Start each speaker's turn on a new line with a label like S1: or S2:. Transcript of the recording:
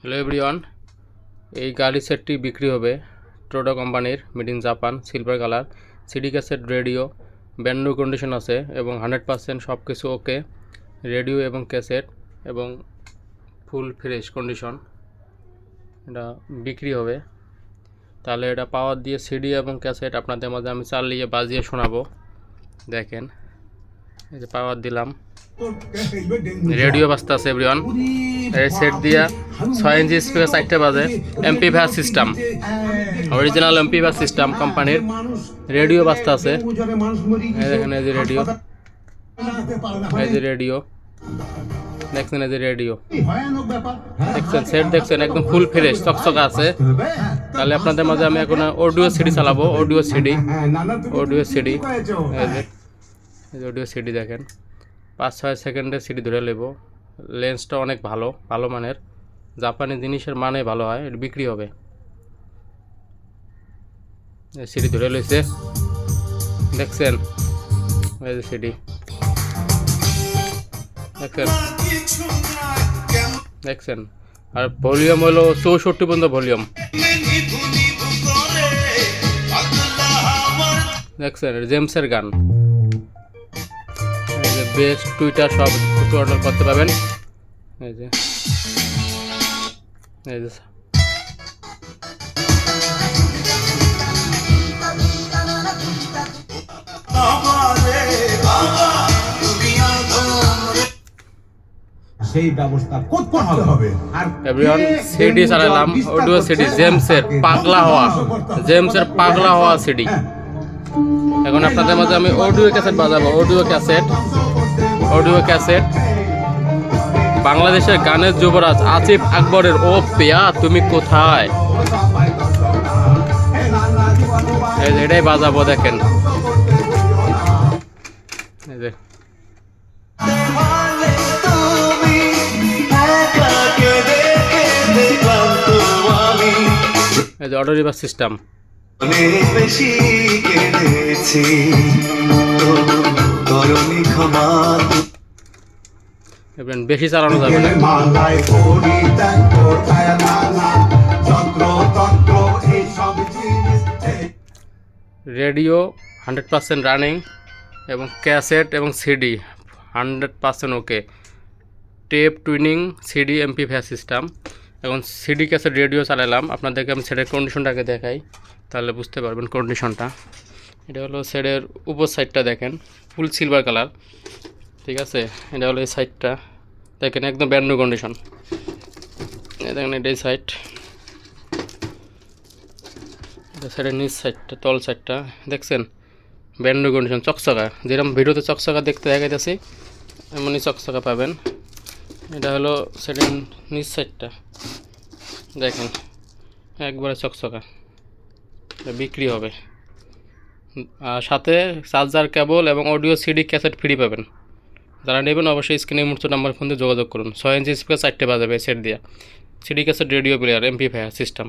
S1: Hello everyone, এই গাড়ি সেটটি বিক্রি হবে টোটো কোম্পানির made in Japan silver colour, CD cassette, radio band condition আছে এবং হান্ড্রেড পার্সেন্ট সব কিছু ওকে, রেডিও এবং ক্যাসেট এবং ফুল ফ্রেশ কন্ডিশন। এটা বিক্রি হবে। তাহলে এটা পাওয়ার দিয়ে সিডি এবং ক্যাসেট আপনাদের মাঝে আমি চালিয়ে বাজিয়ে শোনাবো। দেখেন। এই যে পাওয়ার দিলাম। রেডিও বাজতে আছে এভরিওয়ান এই সেট দিয়া ছয় ইঞ্চি স্পিকার চারটে বাজে MP bass system original MP bass system কোম্পানির রেডিও বাজতে আছে। দেখেন এই যে রেডিও। এই যে রেডিও। দেখছেন এই যে রেডিও। দেখছেন সেট দেখছেন একদম ফুল ফ্রেশ চকচকা আছে। তাহলে আপনাদের মাঝে আমি এখন অডিও সিডি চালাবো অডিও সিডি অডিও সিডি এই যে এই যে অডিও সিডি দেখেন। পাঁচ, ছয় সেকেন্ডে সিডি ধরে নেব লেন্সটা অনেক ভালো ভালো মানের। জাপানি জিনিসের মানে ভালো হয়, এটা বিক্রি হবে। সিডি ধরে লইছে। দেখছেন? সিডি দেখছেন? দেখছেন? আর ভলিউম হলো চৌষট্টি পর্যন্ত ভলিউম। দেখছেন? জেমসের গান। বেস্ট টুইটার সব কিছু অর্ডার করতে পারবেন। এই যে। এই যে
S2: সেই ব্যবস্থা করতে হবে? আর
S1: এভরিওয়ান সিডি চালালাম অডিও সিডি জেমসের পাগলা হওয়া জেমসের পাগলা হওয়া সিডি এখন আপনাদের মাঝে আমি অডিও ক্যাসেট বাজাবো অডিও ক্যাসেট অডিও ক্যাসেট। বাংলাদেশের গানের যুবরাজ আসিফ আকবরের, ও পেয়া, তুমি কোথায়? এটাই বাজাবো, দেখেন। সিস্টেম
S3: বেশি
S1: চালানো যাবে রেডিও হান্ড্রেড পার্সেন্ট রানিং এবং ক্যাসেট এবং CD hundred percent okay. Tape twinning CD MP bass system. এখন সিডি ক্যাসেট রেডিও চালালাম। আপনাদেরকে আমি সেটার কন্ডিশনটাকে দেখাই তাহলে বুঝতে পারবেন কন্ডিশনটা এটা হলো সেটের উপর সাইডটা দেখেন, ফুল সিলভার কালার ঠিক আছে? এটা হলো এই সাইডটা দেখেন একদম ব্যান্ড কন্ডিশন দেখেন এটা এই সাইড এটা সাইডের নিচ সাইডটা তল সাইডটা দেখছেন? ব্যান্ড কন্ডিশন চকচকা। যেরকম ভিডিওতে চকচকা দেখতে দেখাইতেছি, এমনই চকচকা পাবেন। এটা হলো সেটের নিচ সাইডটা দেখেন, একবারে চকচকা। বিক্রি হবে। সাথে চার্জার কেবল এবং অডিও সিডি ক্যাসেট ফ্রি পাবেন। যারা নেবেন অবশ্যই স্ক্রিনে মূর্ত নাম্বার ফোন দিয়ে যোগাযোগ করুন। ছয় ইঞ্চি স্পিকার চারটে বাজাবে সেট দিয়া। CD cassette, radio player, MP fire system.